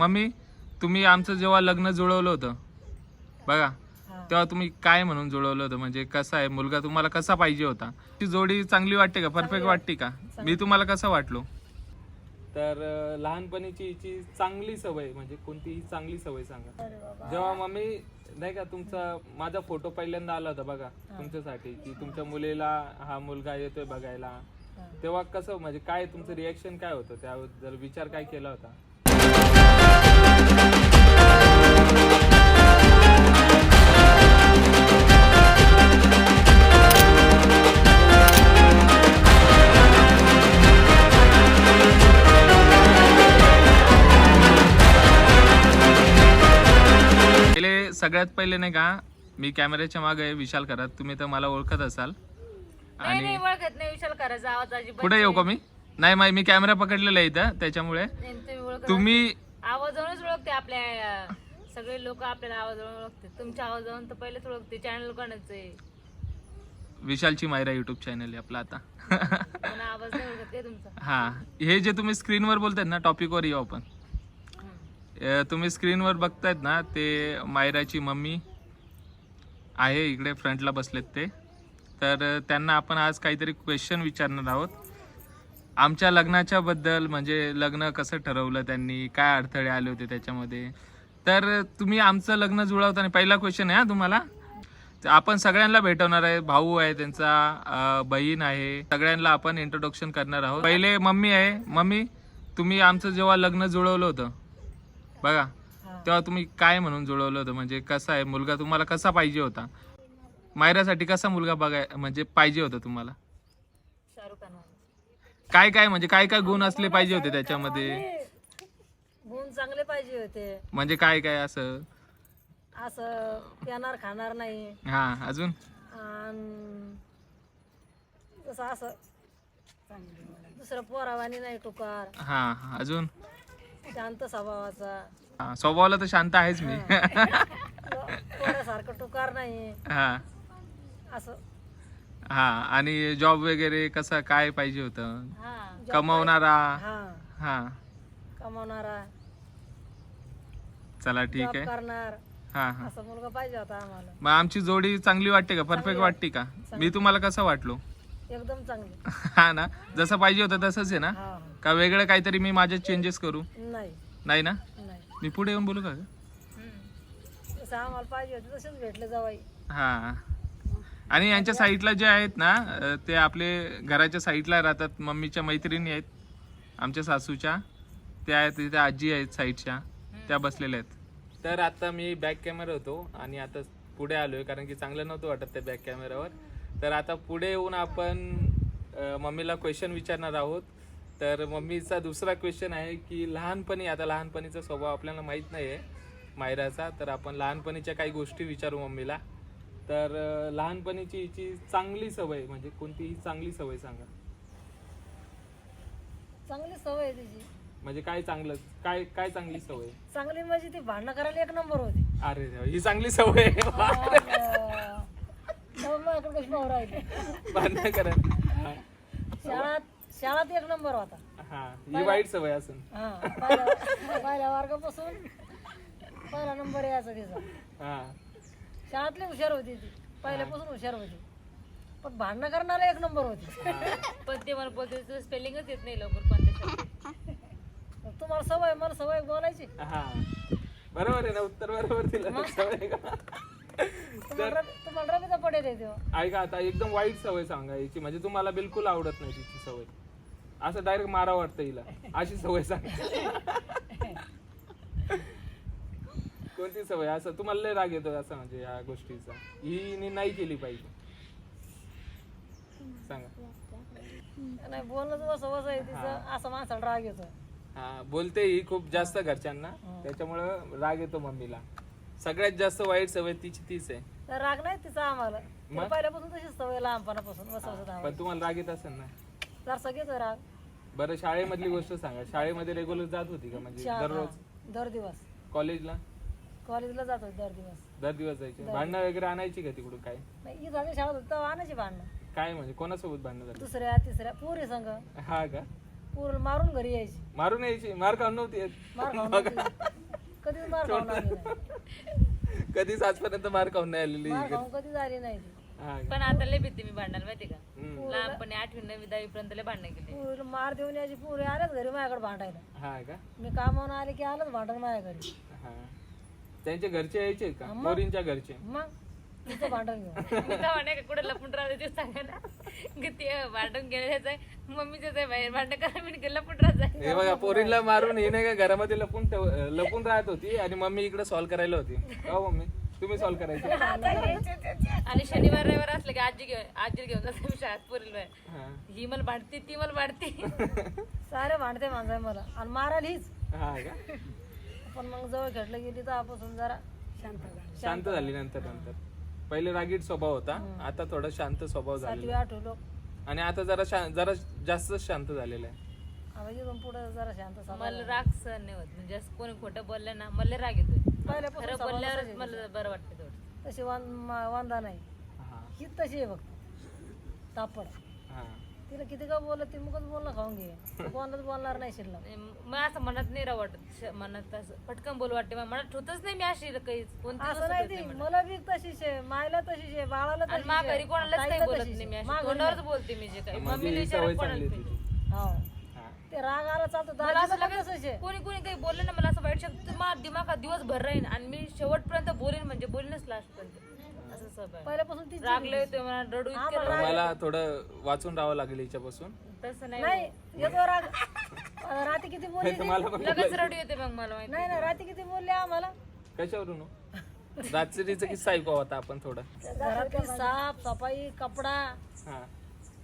Mummy तुम्ही आमचं जेव्हा लग्न जुळवलं होतं बघा. तेव्हा तुम्ही काय म्हणून जुळवलं होतं? म्हणजे कसा आहे? मुलगा तुम्हाला कसा पाहिजे होता? ती जोडी चांगली वाटते का? परफेक्ट वाटते. का? मी तुम्हाला कसा वाटलो? तर अं, लहानपणीची हिची चांगली सवय म्हणजे कोणतीही चांगली सवय सांगा. जेव्हा मम्मी नाही का तुमचा माझा फोटो पहिल्यांदा आला होता बघा तुमच्यासाठी की तुमच्या मुलीला हा मुलगा येतोय बघायला. तेव्हा कसं म्हणजे काय तुमचं रिएक्शन काय होतं? त्याबद्दल विचार काय केला होता? सगळ्यात पहिले नाही का मी कॅमेऱ्याच्या मागे आहे, विशाल करत तुम्ही तर मला ओळखत असाल. नाही नाही ओळखत नाही विशाल करायचा आवाज अजिबात पुढे येऊ का मी? नाही माही मी कॅमेरा पकडलेला आहे इथं त्याच्यामुळे. नाही, तुम्ही ओळखत तुम्ही आवाजावरूनच ओळखते आपल्या अं, सगळे लोक आपल्याला आवाजावरून ओळखते. तुमच्या आवाजावरून तर पहिलेच ओळखते चॅनल कोणाचं आहे? विशालची मायरा युट्यूब चॅनल आहे आपला आता. पण आवाज नाही ओळखत काय तुमचा? हा हे जे तुम्ही स्क्रीनवर बोलतायत ना टॉपिकवर येऊ आपण. तुम्ही स्क्रीनवर बघतायत ना ते मायराची मम्मी आहे इकडे फ्रंटला बसलेत ते. तर त्यांना आपण आज काहीतरी क्वेश्चन विचारणार आहोत. आमच्या लग्नाच्या बद्दल म्हणजे लग्न कसं ठरवलं त्यांनी काय अडथळे आले होते त्याच्यामध्ये? तर तुम्ही आमचं लग्न जुळवताना पहिला क्वेश्चन आहे हा तुम्हाला. आपण सगळ्यांना भेटवणार आहे भाऊ आहे त्यांचा बहीण आहे सगळ्यांना आपण इंट्रोडक्शन करणार आहोत. पहिले मम्मी आहे मम्मी तुम्ही आमचं जेव्हा लग्न जुळवलं होतं बघा. तेव्हा तुम्ही काय म्हणून जुळवलं होतं? म्हणजे कसा आहे मुलगा तुम्हाला कसा पाहिजे होता? मायरासाठी कसा मुलगा बघाय म्हणजे पाहिजे होता तुम्हाला. काय काय म्हणजे काय काय गुण असले पाहिजे होते त्याच्यामध्ये? गुण चांगले पाहिजे होते. म्हणजे काय काय असं? असं पिणार खाणार नाही. हा अजून? जसं असं दुसरं पोरावानी नाही टुकार. हा, अजून? शांत स्वभावाचा हा, स्वभावाला तर शांत आहेच मी. पोरासारखं टुकार नाही. हा. असं. हा आणि जॉब वगैरे कसा काय पाहिजे होतं? हा कमवणारा? हा. हा. कमवणारा. चला ठीक जॉब आहे. करणार. हा हा. असं मुलगा पाहिजे होता आम्हाला. मग आमची जोडी चांगली वाटते का? परफेक्ट वाटते का? मी तुम्हाला कसं वाटलो? एकदम चांगली. हा ना? जसं पाहिजे होतं तसंच आहे ना? हा. का वेगळं काहीतरी मी माझ्यात चेंजेस करू? नाही. नाही ना? नाही. मी पुढे येऊन बोलू का ग? जसं आम्हाला पाहिजे होते तसेच भेटले जावाई. हा. आणि यांच्या साईडला जे आहेत ना अं, ते आपले घराच्या साईडला राहतात. मम्मीच्या मैत्रिणी आहेत आमच्या सासूच्या. त्या आहेत तिथे आजी आहेत साईडच्या. त्या बसलेल्या आहेत. तर आता मी बॅक कॅमेरा होतो आणि आता पुढे आलोय कारण की चांगलं नव्हतं वाटत त्या बॅक कॅमेरावर तर आता पुढे येऊन आपण अं, मम्मीला क्वेश्चन विचारणार आहोत. तर मम्मीचा दुसरा क्वेश्चन आहे की लहानपणी आता लहानपणीचा स्वभाव आपल्याला माहीत नाही आहे मायराचा तर आपण लहानपणीच्या काही गोष्टी विचारू मम्मीला. तर लहानपणीची हिची चांगली सवय म्हणजे कोणतीही चांगली सवय सांगा. चांगली सवय आहे तिची. म्हणजे काय चांगलं काय काय चांगली सवय? चांगली म्हणजे ती भांडणं करायला एक नंबर होती. अरे देवा, ही चांगली सवय आहे. तेव्हा माझ्याकडे कशी भाऊ राहिली? भांडण करा हा. शाळात शाळात एक नंबर होता. हा ही वाईट सवय असेल. हा पहिल्या पहिल्या वर्गापासून पहिला नंबर यायचा तिचा. हा. शाळातली हुशार होती ती. पहिल्यापासून हुशार होती. पण भांडणं करणारा एक नंबर होती. पण ते मला बोलते स्पेलिंगच येत नाही लवकर कोणत्या शब्दात. तुम्हाला सवय मला सवय बोलायची. हा. बरोबर आहे ना उत्तर बरोबर दिलं सवय आहे का? तुम्हाला रब- तुम्हाला रबीचा पडेल आहे तेव्हा ऐका आता एकदम वाईट सवय सांगा याची. म्हणजे तुम्हाला बिलकुल आवडत नाही तिची सवय. असं डायरेक्ट मारा वाटतं हिला. अशी सवय सांगा कोणती सवय? असं तुम्हाला लय राग येतो असं म्हणजे या गोष्टीचा. ही नी नाही केली पाहिजे. सांगा. नाही आहे तिचं. असं माणसाला राग येतो हा बोलते ही खूप जास्त घरच्यांना. त्याच्यामुळं राग येतो मम्मीला. सगळ्यात जास्त वाईट सवय तिची तीच आहे. तर राग नाही तिचा आम्हाला. पहिल्यापासून तशीच सवय लहानपणापासून. पण तुम्हाला राग येत असेल ना? जर सगळेच राग. बरं शाळेमधली गोष्ट सांगा. शाळेमध्ये रेग्युलर जात होती का? म्हणजे दररोज? हा, दर दिवस कॉलेजला? कॉलेजला जातो दर दिवस दर दिवस जायचे भांडणं वगैरे आणायची का तिकडून काय? नाही झाली शाळा होती तेव्हा आणायची भांडणं. काय म्हणजे? कोणासोबत भांडणं झाली? दुसऱ्या तिसऱ्या पुरी संघ हा का? पूर मारून घरी यायची. मारून यायची? मार खाऊन नव्हती येत. मार खाऊन. कधीच मार खाऊन आली नाही. कधीच आजपर्यंत मार खाऊन नाही आलेली. मार खाऊन कधीच आली नाही ती. हा? पण आता लय भीती मी भांडणार माहिती का. लहानपणी आठवी नववी दहावी पर्यंत लय भांडणं केली. मार देऊन यायची पुरी आल्याच घरी माझ्याकडे भांडायला. हा का? मी कामावून आले की आलंच भांडण माझ्या घरी हा. त्यांचे घरचे यायचे का? पोरींच्या घरचे? मग? तिचं भांडण घेऊन. मी तर म्हणे का कुठे लपून राहते ते सांगायला. की ते भांडण गेल्याच आहे मम्मीच आहे बाहेर भांडण करा मी लपून राहत हे बघा पोरींला मारून हे नाही का घरामध्ये लपून ठेव लपून राहत होती आणि मम्मी इकडे सॉल्व्ह करायला होती. का हो मम्मी? तुम्ही सॉल्व्ह करायचे. आणि शनिवार रविवार असले की आजी घेऊन आजी घेऊन जाते मी शाळेत पोरील हा. ही मला भांडते ती मला भांडते. सारे भांडते माणसं मला. आणि मारायला हीच हा का? पण मग जवळ खेटलं गेली तर आपण जरा शांत शांत झाली नंतर नंतर. पहिले रागीट स्वभाव होता आता थोडा शांत स्वभाव सातवी झालेला आठवी लोक. आणि आता जरा शा- जरा जास्त शांत झालेला आहे. पुढे जरा शांत मला राग सहन नाही होत. म्हणजे असं कोणी खोटं बोललं ना मला राग येतोय. पहिल्यापासून खरं स्वभाव बोलल्यावर तसाच आहे. मला बरं वाटतं थोडं तशी मा- वांदा नाही. हा. ही तशी आहे फक्त. तापड. हा. तिला किती का बोलत ती मुखच बोलणं खाऊन घे. कोणालाच बोलणार नाही शिल्लक मग असं मनात नाही राह वाटत. श- मनात असं पटकन बोल वाटते. मग मनात ठेवतच नाही मी अशी काहीच कोणतीच असं नाही ती. नाही मला बी तशीच आहे. मायला तशीच आहे. बाळाला आणि तशीच मा घरी आहे कोणालाच काही ताईला बोलत तशीच नाही मी आहे. अशी. मा घरी तोंडावरच बोलते मी जे काही. मम्मीला विचारा सवय कोणाला चांगली नाही. तुझी. हा. ते राग आला चालतो मला असं दादाला पण लगेच तसंच आहे कोणी कोणी काही बोललं ना मला असं वाईट शब्द माझ्या दिमागात दिवसभर राहीन आणि मी शेवटपर्यंत बोलेन म्हणजे बोलेनच लास्ट पर्यंत असं पहिल्यापासून ती रागले होते. मला रडू इतके मला थोडं वाचून राहावं लागेल हिच्यापासून. तसं नाही नाही येतो राग अं, रात्री किती बोलली ती? मला पण लगेच रडू येते मग मला माहिती. नाही नाही रात्री किती बोलली आम्हाला? कशावरून हो? रात्रीचा किस्सा ऐकू आता आपण थोडा. घरातली साफ सफाई कपडा हा.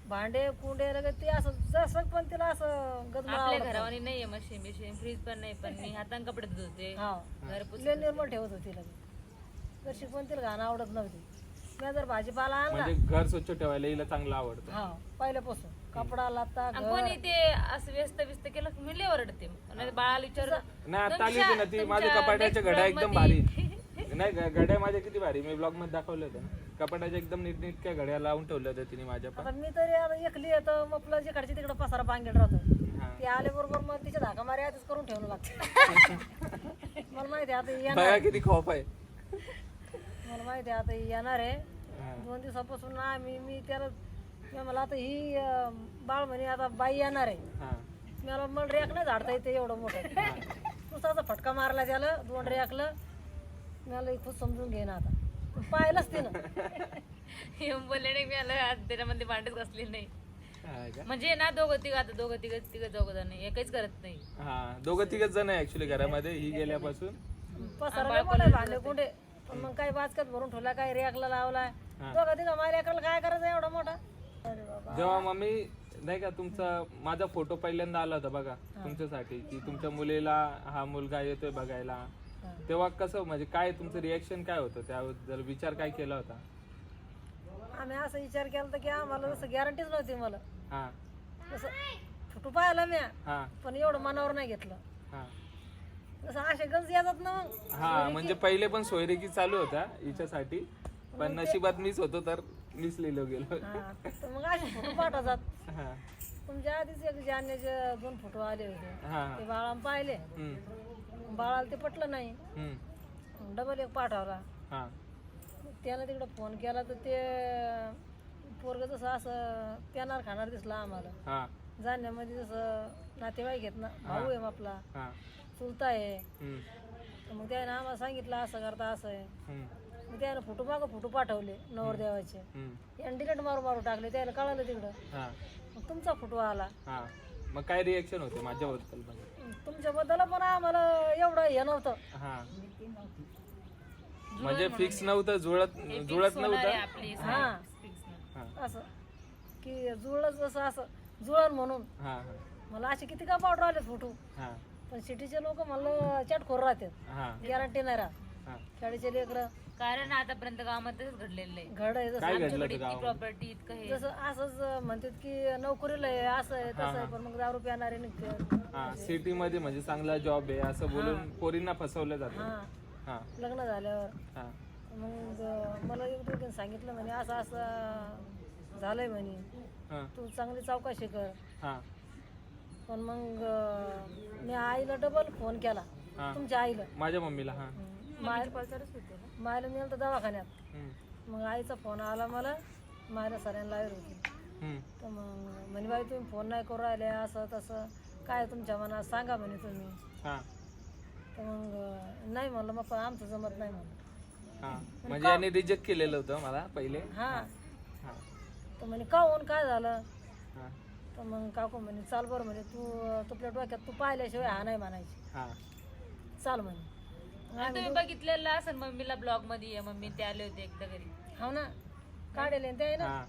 भांडे कुंडे लगेच ते असं जसं पण तिला असं गदमा आपल्या घरावानी नाहीये मशीन बिशीन फ्रीज पण नाही पण मी हातान कपडे धुत होते. हा. घर पुस लय निर्मळ ठेवत होती लगेच. जशी पण तिला घाणं आवडत नव्हती. मी जर भाजीपाला आणला म्हणजे घर स्वच्छ ठेवायला हिला चांगलं आवडतं. हा पहिल्यापासून. कपडा लत्ता आणि कोणी ते असं व्यस्त व्यस्त केलं की मी लय ओरडते. नाही बाळाला विचार नाही आता आली होती ना ती. माझ्या कपाटाच्या घड्या एकदम भारी. नाही ग- घड्या माझ्या किती भारी. मी ब्लॉगमध्ये दाखवले होते ना. कपाटाच्या एकदम नीटनीटक्या घड्या लावून ठेवल्या होत्या तिने माझ्या पण. आता मी तरी आता एकली येतं मग आपलं जिकडचे तिकडे पसारा पांगेट राहतो. हा. ते आले बरोबर मग तिच्या धाका मारे आधीच करून ठेवलं लागतं. मला माहिती आहे आता येणार. बघा किती खॉप आहे. मला माहिती आहे आता येणार आहे. हा. दोन दिवसापासून ना मी मी त्याला मी मला आता ही अं, बाळ म्हणे आता बाई येणार आहे. हा. मला मला रेक नाही झाडता येते एवढं मोठं. नुसता असा फटका मारला त्याला दोन रेकलं. मला खूप समजून घे ना आता. पाहिलंच तिनं. येऊन बोलले नाही मी आलं त्याच्यामध्ये भांडत घासले नाही? म्हणजे ना दोघं तिघ आता दोघं तिघ तिघ दोघं जण एकच करत नाही. हा दोघं तिघच जण आहे ऍक्च्युली घरामध्ये ही गेल्यापासून. भांडे कुंडे. पण मग काही बाचकत भरून ठेवला काही रेकला लावलाय दोघं तिघं माझ्या रेकला काय करायचं एवढा मोठा? अरे बाबा. जेव्हा मम्मी नाही का तुमचा माझा फोटो पहिल्यांदा आला होता बघा तुमच्यासाठी की तुमच्या मुलीला हा मुलगा येतोय बघायला. तेव्हा कसं म्हणजे काय तुमचं रिएक्शन काय होतं? त्याबद्दल विचार काय केला होता? आम्ही असं विचार केला होता की आम्हाला जसं गॅरंटीच नव्हती मला. हा. जसं फुटू पाहिला मी हा. पण एवढं मनावर नाही घेतलं. हा. जसं असे गंज येतात ना मग. हा म्हणजे पहिले पण सोयरेकी चालू होता हिच्यासाठी पण नशिबात मीच होतो तर मीच लिहिलो गेलो. हा, तर मग असे फोटो पाठवतात. हा. तुमच्या आधीच एक जाण्याचे दोन फोटो आले होते हा. ते बाळा पाहिले. हम्म, बाळाला ते पटलं नाही. हम्म, डबल एक पाठवला. हा. त्यानं तिकडं फोन केला तर ते पोरग जसं असं पेनार खाणार दिसला आम्हाला. हा. जाण्यामध्ये जसं नातेवाईक आहेत ना भाऊ आहे आपला. हा. चुलता आहे. हम्म, तर मग त्याने आम्हाला सांगितलं असं करता असं आहे. हम्म, मग त्यानं फोटो मागं फोटो पाठवले नवरदेवाचे हम्म, यानं डिलेट मारू मारू टाकले त्याला कळालं तिकडं. हा. मग तुमचा फोटो आला. हा. मग काय रिएक्शन होते माझ्याबद्दल म्हणजे तुमच्याबद्दल पण आम्हाला एवढं हे नव्हतं. हा. म्हणजे फिक्स नव्हतं जुळत जुळत नव्हतं? आपली हा. हा. असं. की जुळलं जसं असं. जुळण म्हणून. हा मला असे किती का पावडर आले फोटो? हा. पण सिटीचे लोक मला चटखोर राहतात. हा. गॅरंटी नाही राहत. खेडीचे लेकरं कारण आतापर्यंत गावामध्येच घडलेलं आहे. घड आहे जसं काय घडलं आमच्याकडे होतं इतकी प्रॉपर्टी इतकं हे. जसं असंच म्हणतात की नोकरीला आहे असं आहे तसं आहे पण मग दारू पिणारे निघते हा सिटी मध्ये म्हणजे चांगला जॉब आहे असं बोलून पोरींना फसवलं जातं. हा. हा. लग्न झाल्यावर. हा. मग मला एक दोघीने सांगितलं म्हणे असं असं झालंय म्हणे. हा. तू चांगली चौकशी कर. हा. पण मग अं, मी आईला डबल फोन केला. हा. तुमच्या आईला. माझ्या मम्मीला हा. माय पल्सरच होते मायला नेलं तर दवाखान्यात. मग आईचा फोन आला मला मायला सऱ्याला लावली होती. तर मग म्हणे बाई तुम्ही फोन नाही करू राहिले असं तसं. काय तुमच्या मनात सांगा म्हणे तुम्ही. हा. तर मग नाही म्हणलं मग आमचं जमत नाही म्हणलं. म्हणजे यांनी रिजेक्ट केलेलं होतं मला पहिले. हा. तर म्हणे का होऊन काय झालं? हा. तर मग काकू म्हणे चाल बरं म्हणे तू तुपल्या डोक्यात तू पाहिल्याशिवाय हा नाही म्हणायची. हा. चाल म्हणे. तुम्ही बघितलेलं असेल मम्मीला ब्लॉगमध्ये ये मम्मी ते आले होते एकदा घरी. हो ना. काढेल ते आहे ना. हा.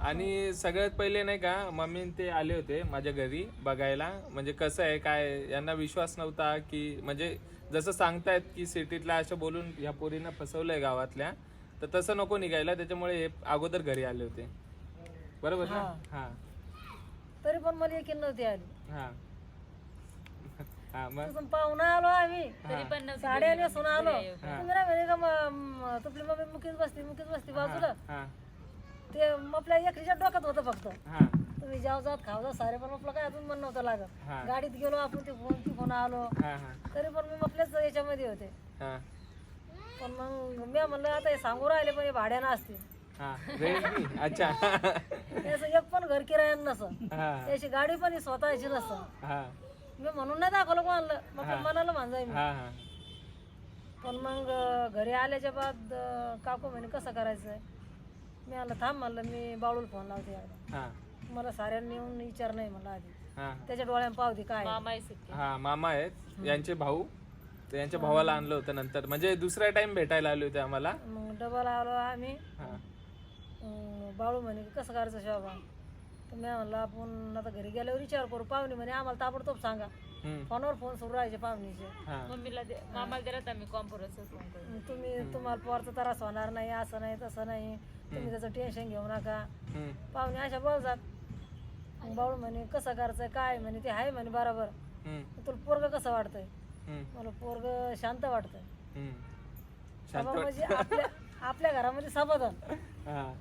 आणि सगळ्यात पहिले नाही का मम्मी ते आले होते माझ्या घरी बघायला. म्हणजे कसं आहे काय यांना विश्वास नव्हता की म्हणजे जसं सांगतायत की सिटीतल्या असं बोलून ह्या पोरीनं फसवलंय गावातल्या तर तसं नको निघायला. त्याच्यामुळे हे अगोदर घरी आले होते. बरोबर ना? हा. तरी पण मला यकीन नव्हती आली. हा. हा मग? आलो आम्ही. तरी पण नव्हती आलो. तुम्ही म्हणे का म- तुपली मम्मी मुकीच बसती मुकीच बसती बाजूला. हा. ते आपल्या एकरीच्या डोक्यात होतं फक्त. हा. तुम्ही जाऊ जात खाऊ जा सारे पण आपलं काय अजून मन नव्हतं लागत. हा. गाडीत गेलो आपण ते फोन ती फोन आलो. हा हा. तरी पण मी आपल्याच याच्यामध्ये होते. हा. पण मग मी म्हणलं आता हे सांगू राहिले पण हे भाड्यानं हा. रेंटनी अच्छा. त्याचं एक पण घर किरायानं नसं हा. त्याची गाडी पण ही स्वतःची नसं हा. मी म्हणून नाही दाखवलं कोणाला. मग मनाला मानजाय मी. हा हा. पण मग घरी आल्याच्या बाद काकू म्हणे कसं करायचं मी आलं थांब म्हणलं मी बाळूला फोन लावते हा. मला साऱ्यांनी येऊन विचार नाही म्हणलं आधी. हा. त्याच्या डोळ्यात पावती काय. हा मामा आहेत. यांचे भाऊ. तर यांच्या भावाला आणलं होतं नंतर. म्हणजे दुसरा टाइम भेटायला आले होते आम्हाला. मग डबल आलो आम्ही. हा. अं, बाळू म्हणे की कसं करायचं शोभा? तर मी म्हणलं आपण आता घरी गेल्यावर विचार करू. पाहुणे म्हणे आम्हाला ताबडतोब सांगा. फोनवर फोन सुरू राहायचे पाहुणीचे. मम्मीला दे- मामाला आम्ही तुम्ही तुम्हाला पोरचा त्रास होणार नाही असं नाही तसं नाही. तुम्ही त्याचं टेन्शन घेऊ नका. पाहुणे अशा बोलतात. बाळू म्हणे कसं करायचं काय म्हणे ते आहे म्हणे बरोबर. तुला पोरग कसं वाटतंय. मला पोरग शांत वाटतंय. म्हणजे आपल्या आपल्या घरामध्ये समाधान. हा.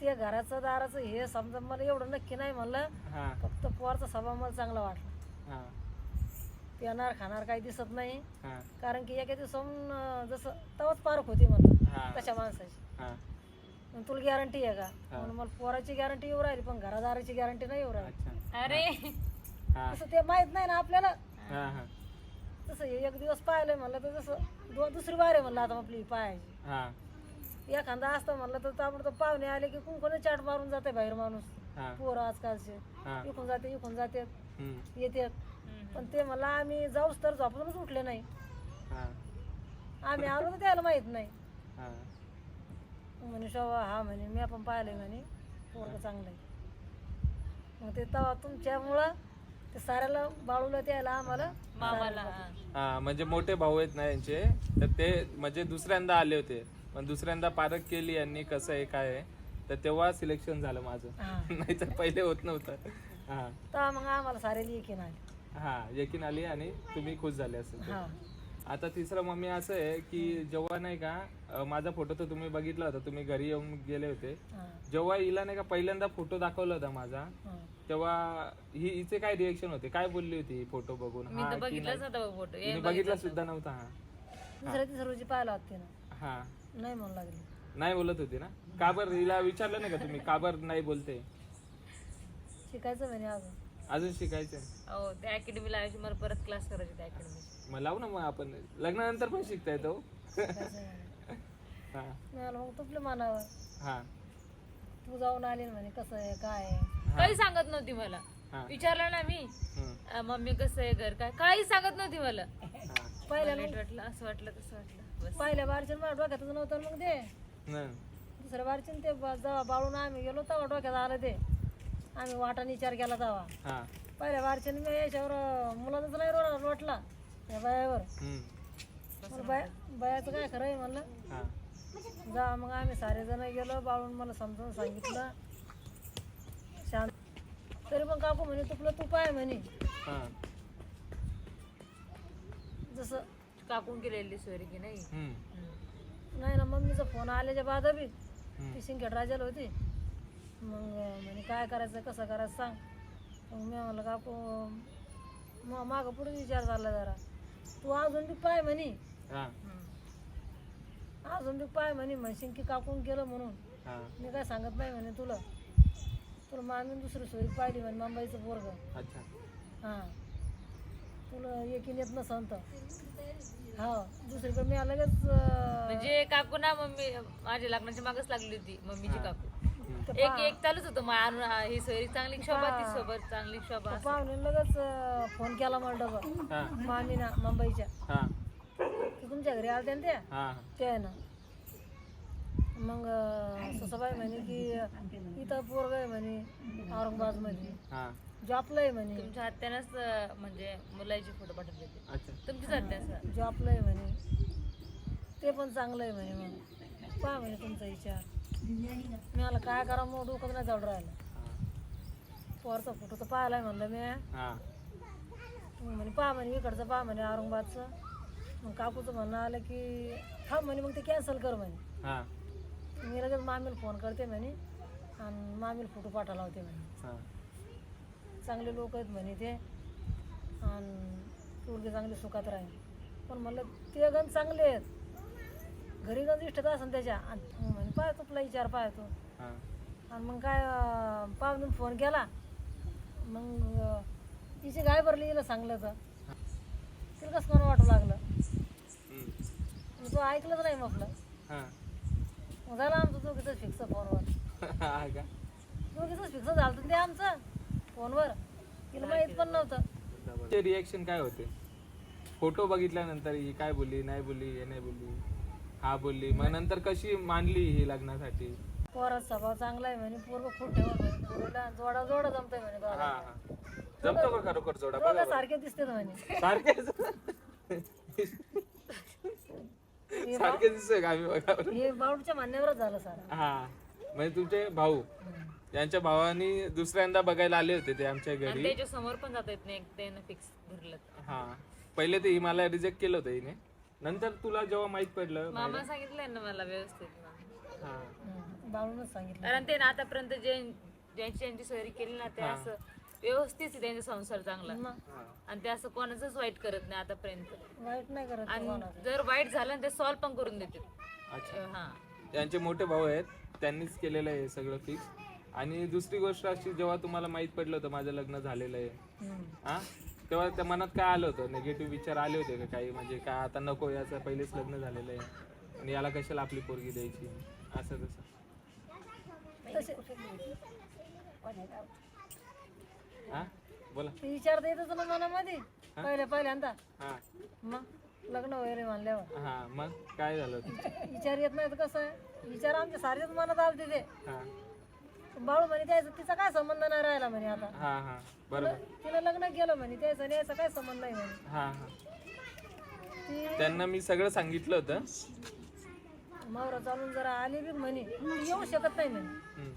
ते घराचं दाराचं हे समजा मला एवढं नक्की नाही म्हणलं हा. फक्त पोरचा स्वभाव मला चांगला वाटला. हा. पिणार खाणार काही दिसत नाही. हा. कारण की एका दिवसाहून अं, जसं तवाच पारख होती म्हणलं हा. तशा माणसाची. हा. मग तुला गॅरंटी आहे का? म्हणून मला पोराची गॅरंटी येऊ राहिली पण घरादाराची गॅरंटी नाही येऊ राहिली. अच्छा. अरे. हा. तसं ते माहीत नाही ना आपल्याला. हा हा. तसं हे एक दिवस पाहिलंय म्हणलं तर जसं दो दुसरी बार आहे म्हणलं आता आपली पाहायची हा. एखादा असतं म्हणलं तर ताबडतोब पाहुणे आले की कोण चाट मारून जाते बाहेर माणूस. हा. पोरं आजकालचे. हा. इकून जाते इकून जाते. हम्म. येते. पण ते मला आम्ही जाऊच तर झोपूनच उठले नाही. हा. आम्ही आलो तर त्याला माहीत नाही. हा. म्हणे शोभा हा म्हणे मी आपण पाहिलंय म्हणे पोरग चांगलं आहे. मग ते तेव्हा तुमच्यामुळं ते साऱ्याला बाळूला त्याला आम्हाला मामाला हा. हा म्हणजे मोठे भाऊ आहेत ना यांचे तर ते म्हणजे दुसऱ्यांदा आले होते. पण दुसऱ्यांदा पारख केली यांनी कसं आहे काय आहे तर तेव्हा सिलेक्शन झालं माझं. हा. नाही तर पहिले होत नव्हतं. हा. मग आम्हाला सारे हा यकीन आली आणि तुम्ही खुश झाले असेल हा. आता तिसरं मम्मी असं आहे की जेव्हा नाही का अं, माझा फोटो तर तुम्ही बघितला होता तुम्ही घरी येऊन गेले होते. हा. जेव्हा हिला नाही का पहिल्यांदा फोटो दाखवला होता माझा हा. तेव्हा ही हिचे काय रिएक्शन होते? काय बोलली होती ही फोटो बघून? मी हा तर की बघितलंच नाही? नव्हता फोटो हिने बघितला सुद्धा नव्हता? हा. दुसऱ्या तिसऱ्या रोजी पाहिला होता तिनं हा. नाही म्हणू लागली. नाही बोलत होती ना? का बरं? हिला विचारलं नाही का तुम्ही? का बरं नाही बोलते? शिकायचं म्हणे अजून. अजून शिकायचं हो त्या अकॅडमीला आयुष्य मला परत क्लास करायचे त्या अकॅडमी मग लावू ना मग आपण. लग्नानंतर पण शिकता येतो शिकायचं म्हणे. हा. मी आलो मग तुपलं मानावर. हा. तू जाऊन आली ना म्हणे कसं आहे काय आहे? काही सांगत नव्हती मला. हा. विचारलं ना मी. हम्म, अं, मम्मी कसं आहे घर काय? काही सांगत नव्हती मला. हा. पहिल्या वाईट वाटलं असं वाटलं तसं वाटलं. पहिल्या बारच्या मला डोक्यातच नव्हतं मग ते. दुसऱ्या बारच्या ते ब- जेव्हा बाळून आम्ही गेलो तेव्हा डोक्यात आलं ते. आम्ही वाटाने विचार केला तेव्हा. हा. पहिल्या बारच्या मी याच्यावर अं, मुलाचाच नाही रोड लोटला त्या बायावर. हम्म, बाया बायाचं काय खरं आहे म्हणलं? हा. जा मग आम्ही सारे जण गेलो बाळून मला समजावून सांगितलं. शांत. तरी पण काकू म्हणे तुपलं तू पाय म्हणे. हा. जसं काकून केलेली सोयरी की नाही. नाही ना मम्मीचा फोन आल्याच्या बाद बी. ती सिंकेट राजाला होती. मग म्हणे काय करायचं कसं करायचं सांग. मग मी म्हणलं काकू मग मागं पुढे विचार झाला जरा. तू अजून बी पाय म्हणे. हा. अजून बी पाय म्हणे म्हणशील की काकून केलं म्हणून. मी काय सांगत नाही म्हणे तुला. तुला मामी दुसरी सोयी पाहिली म्हणे मुंबईचं पोरग. हां. तुला एकीन येत नसन तर हो दुसरीकडे मी लगेच अं, म्हणजे काकू ना मम्मी माझ्या लग्नाच्या मागच लागली होती मम्मीची काकू. एक पा- एक चालूच होतं मग आणून हा, ही सोयरी चांगली शोभा ती सोबत चांगली शोभा पाहुणे लगेच अं, फोन केला मला डबल हा. मामीना मुंबईच्या. हा. की तुमच्या घरी आल्या ना त्या हा. आहे ना. मग ससाबाई म्हणे की इथं पोरग आहे म्हणे औरंगाबादमध्ये. हा. जॉबला आहे म्हणे. तुमच्या हत्यानंच म्हणजे मुलाचे फोटो पाठवले होते. अच्छा. तुमचीच हत्याच जॉबला आहे म्हणे. ते पण चांगलं आहे म्हणे मग. पहा म्हणे तुमचा विचार. मी मला काय करा मग डोकं नाही जाऊन राहिलं. हा पोरचा फोटो तर पाहिलाय म्हणलं मी. हा. म्हणे पहा म्हणे इकडचं पहा म्हणे औरंगाबादचं. मग काकूचं म्हणणं आलं की थांब म्हणे मग ते कॅन्सल कर म्हणे. हा. मी लगेच मामीला फोन करते म्हणे आणि मामीला फोटो पाठवला होते म्हणे. हा. चांगले लोक आहेत म्हणे ते आणि पोरगे चांगले सुखात राहील. पण म्हणलं ते गण चांगले आहेत. घरी गण इष्टत असेल त्याच्या आणि म्हणे पाय तुला विचार पाय तू. हा. आणि मग काय अं, पाहुणे फोन केला. मग अं, तिची गाय भरली गेलं सांगलं तर तिला कसं कोण वाटू लागलं? हम्म. मग तो ऐकलंच नाही म्हटलं. हा. मग झालं आमचं? दोघीचं फिक्स फोनवर. हा का? दोघीचं फिक्स झालं होतं ते आमचं. फोनवर. तिला माहीत पण नव्हतं. ते रिएक्शन काय होते? फोटो बघितल्यानंतर ही काय बोलली नाही बोलली हे नाही बोलली हा बोलली. मग नंतर कशी मानली ही लग्नासाठी? पोराचा स्वभाव चांगला आहे म्हणे. पोरग खूप ठेवा म्हणे. पोरीला जोडा जोडा जमतोय म्हणे हा हा. जमतो का खरोखर जोडा? दोघं बघा सारखे दिसते म्हणे. सारखेच? सारखे दिसतोय का आम्ही बघा? बरं. हे बावडच्या मान्यावरच झालं सर. हा. म्हणजे तुमचे भाऊ. यांच्या भावानी दुसऱ्यांदा बघायला आले होते ते आमच्या आणि घरी. त्याच्यासमोर पण जाता येत नाही त्यानं फिक्स धरलं. हा. पहिले ते मला रिजेक्ट केलं होतं हिने. नंतर तुला जेव्हा माहीत पडलं मामा सांगितलंय ना मला व्यवस्थित. ना हा सांगितलं. कारण ते ना आतापर्यंत जे ज्यांची ज्यांची सोयरी केली ना ते असं व्यवस्थित आहे त्यांचा संसार चांगला. हा. आणि ते असं कोणाचंच वाईट करत नाही आतापर्यंत. वाईट नाही करत तो आणि कोणाचं. जर वाईट झालं ना ते सॉल्व पण करून देते अच्छा. हा. यांचे मोठे भाऊ आहेत त्यांनीच केलेलं आहे हे सगळं फिक्स आणि दुसरी गोष्ट अशी जेव्हा तुम्हाला माहीत पडलं होतं माझं लग्न झालेलं आहे हम्म. हा? तेव्हा त्या मनात काय आलं होतं? निगेटिव्ह विचार आले होते का काही? म्हणजे काय आता नको याचं पहिलेच लग्न झालेलं आहे. आणि याला कशाला आपली पोरगी द्यायची? असं तसं तसे हा? बोला. ते विचारता येतच ना मनामध्ये. पहिले पहिल्यांदा. हा. मग लग्न वगैरे म्हणल्यावर. हा मग काय झालं? विचार येत नाही तर कसं आहे? विचार आमच्या सारेच मनात आलते ते. हा. बाळू म्हणे त्याचं तिचा काय संबंध नाही राहिला म्हणे आता. हा हा. बरोबर. तिला लग्न केलं म्हणे त्याचं आणि याचा काय संबंध नाही म्हणे. हा हा. ती त्यांना मी सगळं सांगितलं होतं. मावरा चालून जरा आली बी म्हणे येऊ शकत नाही म्हणे. हम्म.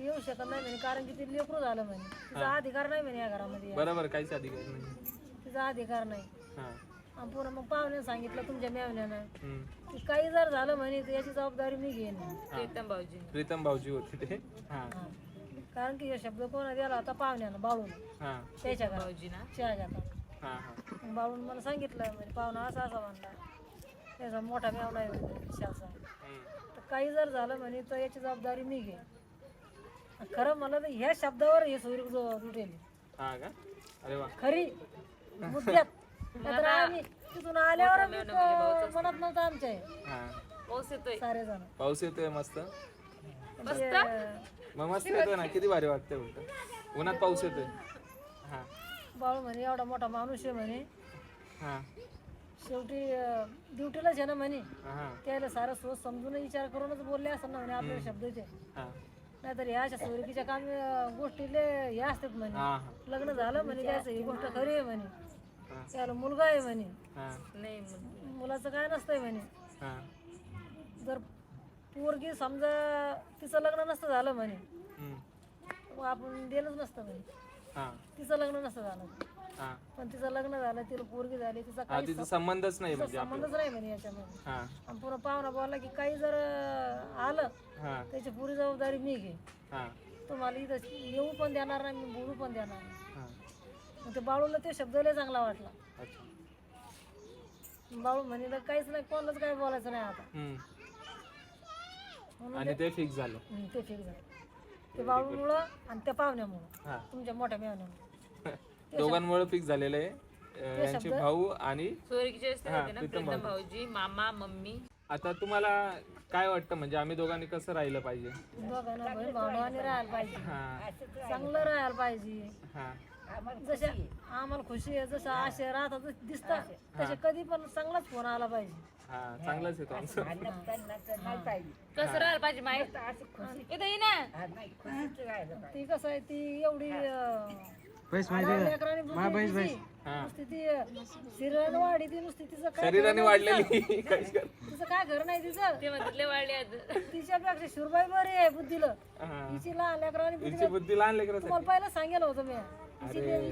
येऊ शकत नाही म्हणे कारण की ती लेकरू झालं म्हणे. तिचा अधिकार नाही म्हणे या घरामध्ये बरोबर काहीच अधिकार नाही. तिचा अधिकार नाही. हा. आणि पुन्हा मग पाहुण्यानं सांगितलं तुमच्या मेवण्यानं हम्म. की काही जर झालं म्हणे तर याची जबाबदारी मी घेईन. प्रीतम भाऊजी. प्रीतम भाऊजी होते ते. हा. हा. कारण की हे शब्द कोणा दिला होता? पाहुण्यानं बाळून हा. त्याच्या घरात भाऊजी ना? हा हा. बाळून मला सांगितलं म्हणजे पाहुणा असा असा म्हणला. त्याचा मोठा मेवणा आहे हम्म. तर काही जर झालं म्हणे तर याची जबाबदारी मी घे खरं मला तर ह्या शब्दावर हे सोयरी तुटेल हा का? अरे वा. खरी. मुद्द्यात. नाहीतर आम्ही तिथून आल्यावर क- म्हणत नव्हतं आमच्या हे. हा पाऊस येतोय. सारे जण पाऊस येतोय मस्त. म्हणजे, मग मस्त येतोय ना. किती भारी वाटतंय उलट. उन्हात पाऊस येतोय. हा. बाळू म्हणे एवढा मोठा माणूस आहे म्हणे. हा. शेवटी ड्युटीलाच आहे ना म्हणे. हा. त्याला सारं सोच समजून विचार करूनच बोलले असं ना म्हणे आपले शब्द ते हा. नाहीतर ह्या अशा सोयरीकीच्या काम गोष्टीले हे असतात म्हणे. हा लग्न झालं म्हणे त्याचं ही गोष्ट खरी आहे म्हणे. त्याला मुलगा आहे म्हणे. हा. नाही मुलाचं काय नसतंय म्हणे. हा. जर पोरगी समजा तिचं लग्न नसतं झालं म्हणे हम्म. मग आपण दिलंच नसतं म्हणे. हा. तिचं लग्न नसतं झालं. हा. पण तिचं लग्न झालं तिला पोरगी झाली तिचा हा काही तिचा संबंधच नाही म्हणजे आपला संबंधच नाही म्हणे याच्यामध्ये. हा. आणि पुन्हा पाहुणा बोलला की काही जर अं, आलं हा. त्याची पुरी जबाबदारी मी घे. हा. तुम्हाला इथं येऊ पण देणार नाही मी बोलू पण देणार नाही. हा. मग ते बाळूला ते शब्द लय चांगला वाटला. अच्छा. बाळू म्हणलं काहीच नाही कोणालाच काही बोलायचं नाही आता. हम्म. म्हणून आणि ते फिक्स झालं. ते फिक्स झालं. ते बाळूमुळं आणि त्या पाहुण्यामुळं. हा. तुमच्या मोठ्या मेवण्यामुळं दोघांमुळे फिक्स झालेलं आहे. अं, यांचे भाऊ आणि हा, ना प्रीतम प्रीतम भाऊजी मामा मम्मी. आता तुम्हाला काय वाटतं? म्हणजे आम्ही दोघांनी कसं राहिलं पाहिजे? दोघांना बहीण भावनाने राहायला पाहिजे. हा. चांगलं राहायला पाहिजे. हा. जसे आम्हाला खुशी आहे जसं आशे राहतात दिसतात. तसे कधी पण चांगलाच फोन आला पाहिजे. हा चांगलंच येतो आमचं. कसं राहायला पाहिजे माहीत इथं ये ना. ती कसं आहे ती एवढी अं, हा. नुसती ती शरीराने वाढी ती नुसती तिचं काय शरीराने वाढलेली. काही कर- तिचं काय घर नाही तिचं? ते लय वाढले आज. तिच्यापेक्षा शिरबाई बरी आहे बुद्धीला हा. तिची लहान लेकरांनी बुद्धी लहान लेकरासाठी. तुम्हाला पहिलं सांगेल होतं मी.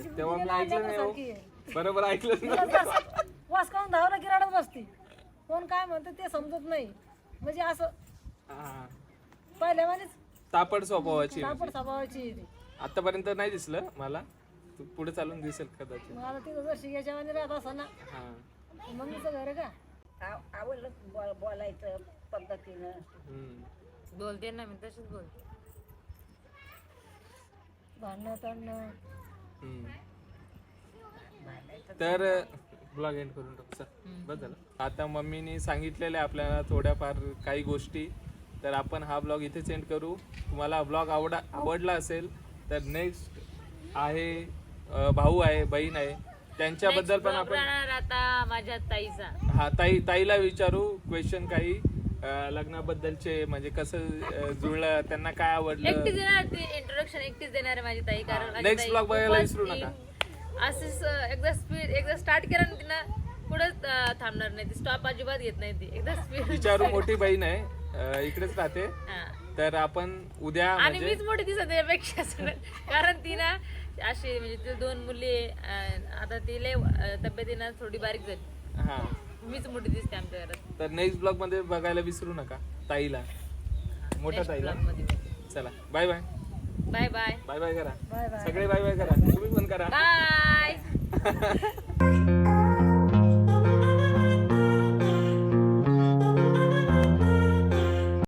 तेव्हा बुद्धी मी लहान ऐकलं नाही हो. लेकरासारखी आहे. बरोबर ऐकलं तिला वास खाऊन धावला की रडत बसती. कोण काय म्हणतं ते समजत नाही. म्हणजे असं हा. पहिल्यावानीच तापड स्वभावाची तापड स्वभावाची आहे ती. आतापर्यंत नाही दिसलं मला. तू पुढे चालून दिसेल कदाचित. मग आता तिथं जर शिकायच्यावानी राहत असं ना हा मम्मीचं घर आहे का? आवडलं बोलायचं पद्धतीनं. हम्म. बोलते ना मी तशीच बोलते भांडणं हम्म. तर ब्लॉग एंड करून टाकू चल. बस झालं. आता मम्मीने सांगितलेल्या आपल्याला थोड्याफार काही गोष्टी. तर आपण हा ब्लॉग इथेच एंड करू. तुम्हाला ब्लॉग आवडा आवडला असेल तर नेक्स्ट आहे भाऊ आहे बहीण आहे. त्यांच्याबद्दल पण आपण आता माझ्या ताईचा. हा ताई ताईला विचारू क्वेश्चन काही. लग्नाबद्दलचे म्हणजे कसं जुळलं त्यांना काय आवडलं? एकटीच देणार ती इंट्रोडक्शन एकटीच देणार आहे माझी ताई कारण ताई vlog बघायला विसरू नका. असंच एकदा स्पीड एकदा स्टार्ट केलं ना तिनं पुढेच अं, थांबणार नाही ती. स्टॉप अजिबात घेत नाही ती. एकदा स्पीड विचारू मोठी बहीण आहे. इकडेच राहते. तर आपण उद्या आणि म्हणजे मीच मोठी दिसत यापेक्षा कारण ती ना अशी म्हणजे ती दोन मुली अं, आता ती लय तब्येतीनं थोडी बारीक झाली. हा. मीच मोठी दिसते आमच्या घरात. तर नेक्स्ट ब्लॉगमध्ये बघायला विसरू नका ताईला. मोठ्या ताईला. चला bye bye bye bye bye bye करा. बाय बाय सगळे बाय बाय करा. तुम्ही पण करा. बाय